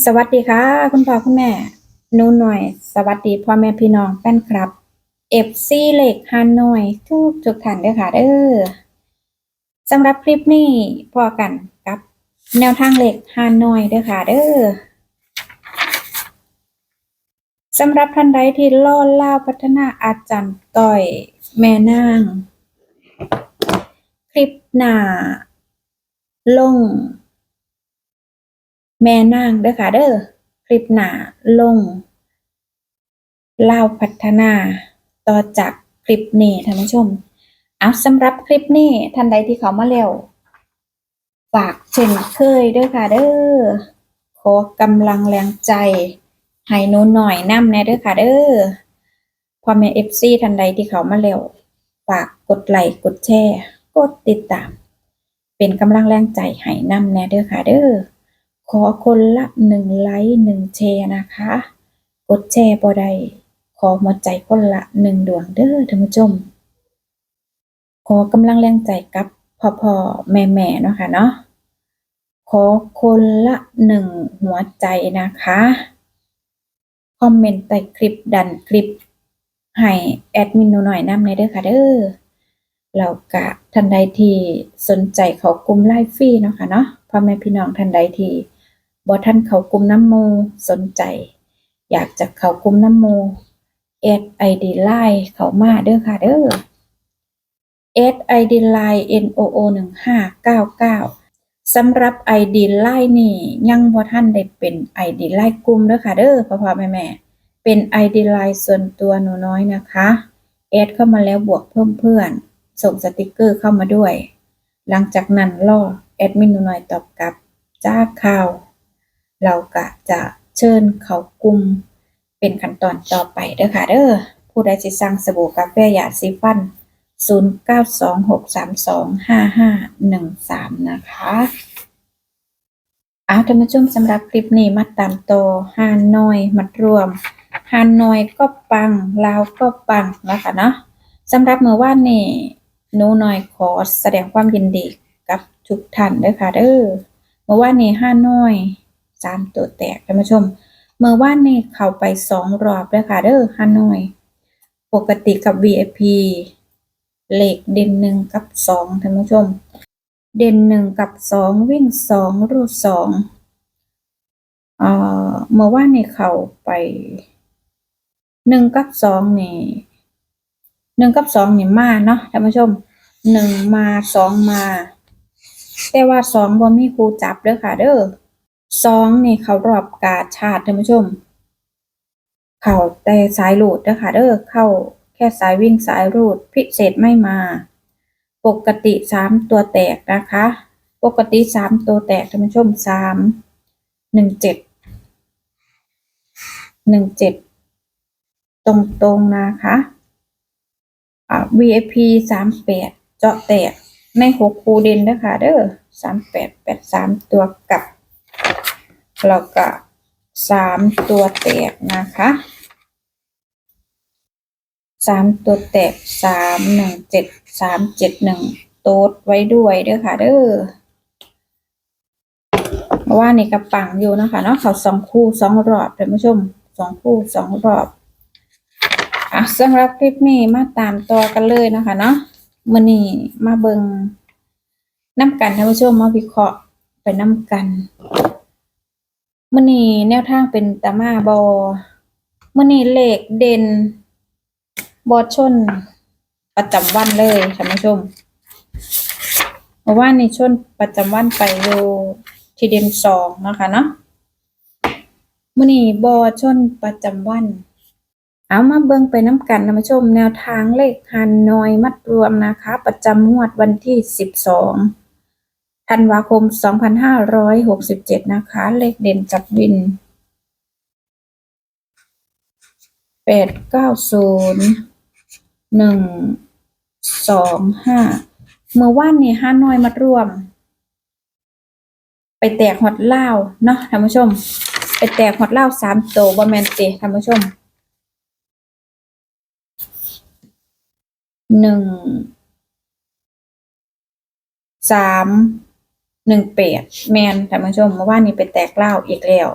สวัสดีค่ะ คุณพ่อคุณแม่หนูหน่อย สวัสดีพ่อแม่พี่น้องแฟนคลับเอฟซีเล็กฮานหน่อยทุกทุกท่านเด้อค่ะเด้อสำหรับคลิปนี้พอกันกับ แนวทางเล็กฮานหน่อยเด้อค่ะเด้อสำหรับท่านใดที่ล่อล่าพัฒนาอาจารย์ต่อยแม่นางคลิปหน้าลง แม่นางเด้อค่ะเด้อคลิปหน้าลงเล่าพัฒนาต่อจากคลิปนี้ท่านผู้ชมเอาสำหรับคลิปนี้ท่านใดที่เขามาแล้วฝากเช่นเคยเด้อค่ะเด้อขอกำลังแรงใจให้นูหน่อยน้ำแน่เด้อค่ะเด้อพ่อแม่เอฟซีท่านใดที่เขามาแล้วฝากกดไลค์กดแชร์ กดติดตาม เป็นกำลังแรงใจให้น้ำแน่เด้อค่ะเด้อ ขอคนละหนึ่งไลค์หนึ่งแชร์นะคะ กดแชร์บ่ได้ขอหัวใจคนละหนึ่งดวงเด้อท่านผู้ชม ขอกำลังแรงใจกับพ่อพ่อแม่แม่เนาะค่ะเนาะขอคนละหนึ่งหัวใจนะคะ คอมเมนต์ใต้คลิปดันคลิป ให้แอดมินหนูหน่อยนำในเด้อค่ะเด้อแล้วก็ท่านใดที่สนใจเขากลุ่มไลฟ์ฟรีเนาะค่ะเนาะพ่อแม่พี่น้องท่านใดที่ บ่ท่านเขากลุ่มน้ำโมสนใจ อยากจะเขากลุ่มน้ำโมแอดไอดีไลน์เขามาเด้อค่ะเด้อแอดไอดีไลน์ n o o หนึ่งห้าเก้าเก้าสำหรับ ID ไลน์นี่ยังบ่ท่านได้เป็น ID ไลน์กลุ่มเด้อค่ะเด้อพ่อพ่อแม่แม่เป็น ID ไลน์ส่วนตัวหนูน้อยนะคะแอดเข้ามาแล้วบวกเพิ่มเพื่อน ส่งสติกเกอร์เข้ามาด้วย หลังจากนั้นรอแอดมินหนูน้อยตอบกลับจ้าข่าว เราก็จะเชิญเขากลุ่มเป็นขั้นตอนต่อไปเด้อค่ะเด้อผู้ใดสิสั่งสบู่กาแฟหยาดซีฟัน 0926325513 นะคะเอาท่านผู้ชมสำหรับคลิปนี้มาตามต่อฮานอยมัดรวมฮานอยก็ปังลาวก็ปังนะคะเนาะสำหรับเมื่อวานนี้หนูน้อยขอแสดงความยินดีกับทุกท่านด้อค่ะเด้อเมื่อวานนี้ฮานอย สามตัวแตกท่านผู้ชม เมื่อวานนี้เข้าไปสองรอบเด้อค่ะเด้อฮานอย ปกติกับ VIP เลขเด่นหนึ่งกับสองท่านผู้ชม เด่นหนึ่งกับสองวิ่งสองรูดสองเอ่อเมื่อว่านนี่เขาไปหนึ่งกับสองนี่หนึ่งกับสองนี่มาเนาะท่านผู้ชมหนึ่งมาสองมา แต่ว่าสองบ่มีครูจับเด้อค่ะเด้อ สองนี่เขารอบกาชาติท่านผู้ชม เข่าแต่สายรูดเด้อค่ะเด้อเข้าแค่สายวิ่งสายรูดพิเศษไม่มา ปกติสามตัวแตกนะคะ ปกติสามตัวแตกท่านผู้ชมสามหนึ่งเจ็ดหนึ่งเจ็ดตรงๆนะคะอ่า VIP สามแปดเจาะแตกในหกคูเด่นนะคะเด้อสามแปดแปดสามตัวกลับ แล้วก็สามตัวแตกนะคะสามตัวแตกสามหนึ่งเจ็ดสามเจ็ดหนึ่งโต๊ดไว้ด้วยเด้อค่ะเด้อเพราะว่าในกระปังอยู่นะคะเนาะเขาสองคู่สองรอบท่านผู้ชมสองคู่สองรอบอะสำหรับคลิปนี้มาตามต่อกันเลยนะคะเนาะมื่อนี้มาเบิงน้ำกันท่านผู้ชมมาวิเคราะห์ไปน้ำกัน มื่อนี้แนวทางเป็นตามาบอมื่อนี้เลขเด่น บอชน ประจำวันเลยท่านผู้ชมเมื่อวานนี้ชนประจำวันไปอยู่ที่เด่นสองนะคะเนาะมื่อนี้บอชนประจำวัน เอามาเบิ่งไปน้ำกันท่านผู้ชม แนวทางเลขฮันนอยมัดรวมนะคะ ประจำงวดวันที่สิบสอง ธันวาคม 2567 นะคะ เลขเด่นจับวินแปดเก้าศูนย์หนึ่งสองห้าเมื่อวานนี้ห้าน้อยมัดรวม ไปแตกหอดเล่าเนาะท่านผู้ชม ไปแตกหอดเล่าสามโตวบะแมนเตท่านผู้ชมหนึ่งสาม หนึ่งแปดแมนท่านผู้ชมเมื่อวานนี้ไปแตกเล่าอีกแล้ว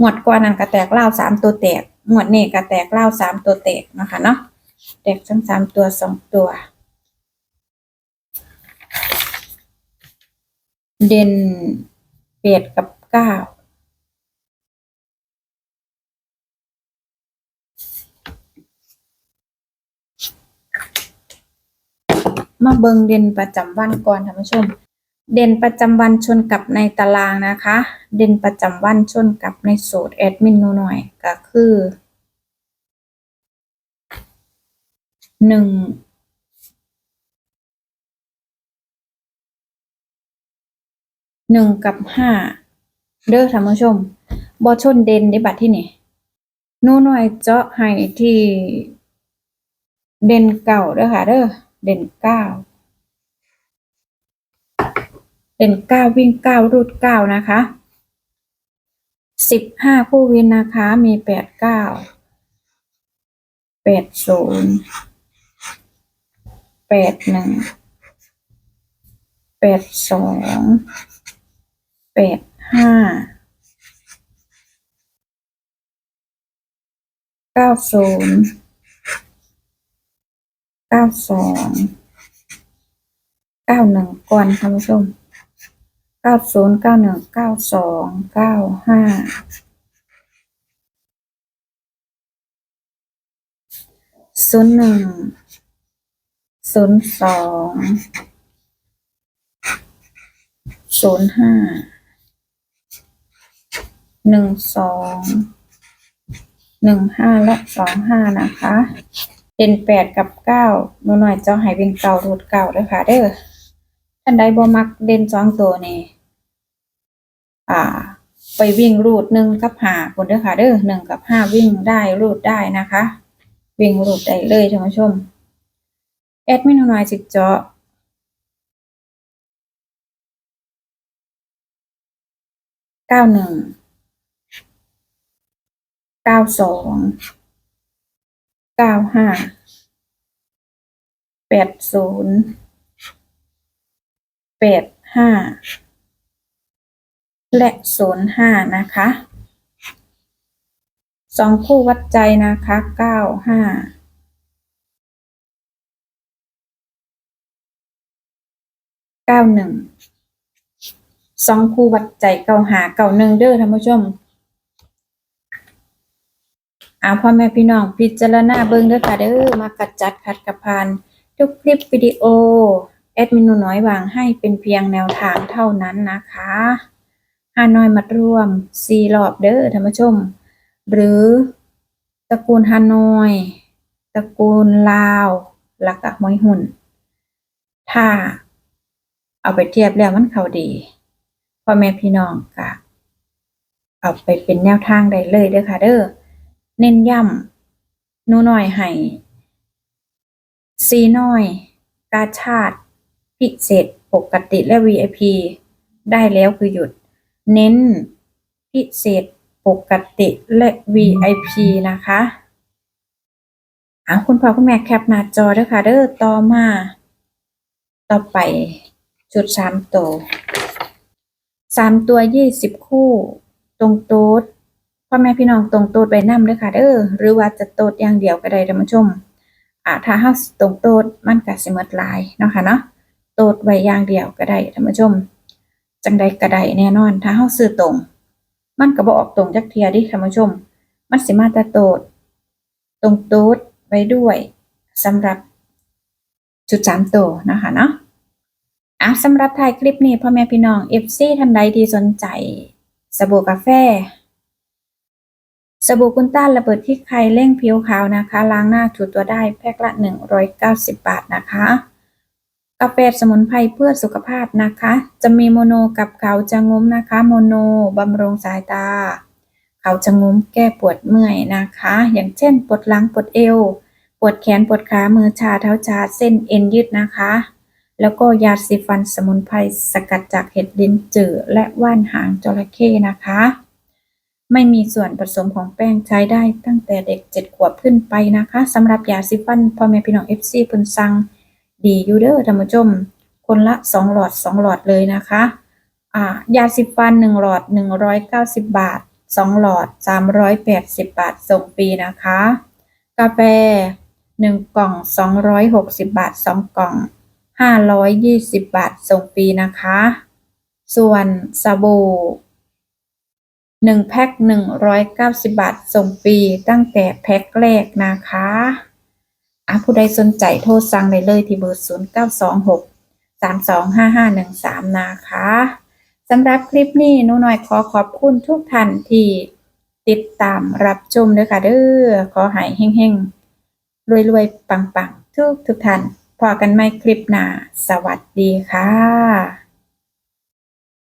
งวดก่อนนั้นก็แตกเล่าสามตัวแตกงวดนี้ก็แตกเล่าสามตัวแตกนะคะเนาะแตกทั้งสามตัวสองตัว เด่นเปียดกับเก้ามาเบิงเด่นประจำวันก่อนท่านผู้ชม เด่นประจำวันชนกับในตารางนะคะ เด่นประจำวันชนกับในสูตรแอดมินนูหน่อยก็คือหนึ่งหนึ่งกับห้าเด้อท่านผู้ชมบอชนเด่นในบัตรที่นี่หนูหน่อยเจาะให้ที่เด่นเก่าเด้อค่ะเด้อเด่นเก้า เป็นเก้าวิ่งเก้ารูดเก้านะคะสิบห้าคู่วินนะคะมีแปดเก้าแปดศูนย์แปดหนึ่งแปดสองแปดห้าเก้าศูนย์เก้าสองเก้าหนึ่งก่อนท่านผู้ชม เก้าศูนย์เก้าหนึ่งเก้าสองเก้าห้าศูนย์หนึ่งศูนย์สองศูนย์ห้าหนึ่งสองหนึ่งห้าและสองห้านะคะ เป็นแปดกับเก้าหนูหน่อยเจ้าหายเป็นเก่ารูดเก่าด้วยค่ะเด้อ ท่านใดบ่มักเด่นสองตัวนี่อ่า ไปวิ่งรูดหนึ่งกับหาคนเด้อค่ะเด้อหนึ่งกับห้าวิ่งได้รูดได้นะคะ วิ่งรูดได้เลยท่านผู้ชมแอดมินหน่อยสิเจาะเก้าหนึ่งเก้าสองเก้าห้าแปดศูนย์ แปดห้าและศูนย์ห้านะคะสองคู่วัดใจนะคะเก้าห้าเก้าหนึ่งสองคู่วัดใจเก้าหาเก้าหนึ่งเด้อท่านผู้ชมอาพ่อแม่พี่น้องพิจารณาเบิ่งเด้อค่ะเด้อมากัดจัดขัดกับพานทุกคลิปวิดีโอ แอดมินูน้อยวางให้เป็นเพียงแนวทางเท่านั้นนะคะฮานอยมัดรวมสี่รอบเด้อท่านผู้ชม หรือตระกูลฮานอยตระกูลลาวแล้วก็มวยหุ่น ถ้าเอาไปเทียบแล้วมันเขาดีพ่อแม่พี่น้องก็เอาไปเป็นแนวทางได้เลยเด้อค่ะเด้อเน้นย้ำนูน้อยให้ซีน้อย กาชาติ พิเศษปกติและ VIP ได้แล้วคือหยุด เน้นพิเศษปกติและ VIP นะคะอะคุณพ่อคุณแม่แคปหน้าจอด้วยค่ะเด้อต่อมา ต่อไปจุดสามตัวสามตัวยี่สิบคู่ ตรงโต๊ดพ่อแม่พี่น้องตรงโต๊ดไปนำด้วยค่ะเด้อหรือว่าจะโต๊ดอย่างเดียวก็ได้ท่านผู้ชมอ่าถ้าเฮาตรงโต๊ดมันก็สิหมดหลายเนาะค่ะเนาะ โตดไว้อย่างเดียวก็ได้ท่านผู้ชม จังใดก็ได้แน่นอน ถ้าเฮาซื้อตรง มันก็บ่ออกตรงจักเทียดิท่านผู้ชม มันสิมาแต่โตด ตรงโตดไว้ด้วยสำหรับจุดสามตัวนะคะเนาะอะสำหรับท้ายคลิปนี้พ่อแม่พี่น้อง FC ท่านใดที่สนใจสบู่กาแฟสบู่กุนต้านระเบิดที่ใครเร่งผิวขาวนะคะ ล้างหน้าถูตัวได้แพ็คละ 190 บาทนะคะ กาแฟสมุนไพรเพื่อสุขภาพนะคะ จะมีโมโนกับเขาจะงุ้มนะคะ โมโนบำรุงสายตา เขาจะงุ้มแก้ปวดเมื่อยนะคะ อย่างเช่นปวดหลังปวดเอว ปวดแขนปวดขามือชาเท้าชาเส้นเอ็นยืดนะคะ แล้วก็ยาสีฟันสมุนไพรสกัดจากเห็ดลินจือและว่านหางจระเข้นะคะ ไม่มีส่วนผสมของแป้งใช้ได้ตั้งแต่เด็กเจ็ดขวบขึ้นไปนะคะสำหรับยาสีฟันพ่อแม่พี่น้อง FC เพิ่นสั่ง ดีอยู่เด้อท่านผู้ชม คนละสองหลอดสองหลอดเลยนะคะอ่ายาสีฟันหนึ่งหลอดหนึ่งร้อยเก้าสิบบาทสองหลอดสามร้อยแปดสิบบาท ส่งฟรีนะคะ กาแฟหนึ่งกล่องสองร้อยหกสิบบาทสองกล่องห้าร้อยยี่สิบบาท ส่งฟรีนะคะ ส่วนสบู่หนึ่งแพ็คหนึ่งร้อยเก้าสิบบาท ส่งฟรีตั้งแต่แพ็คแรกนะคะ อะผู้ใดสนใจโทรสั่งได้เลยที่เบอร์ศูนย์เก้าสองหกสามสองห้าห้าหนึ่งสามนะคะสำหรับคลิปนี้หนูน้อยขอขอบคุณทุกท่านที่ติดตามรับชมด้วยค่ะเด้อขอให้เฮงๆ รวยๆ ปังๆ ทุกทุกท่านพอกันไหมคลิปหน้า สวัสดีค่ะ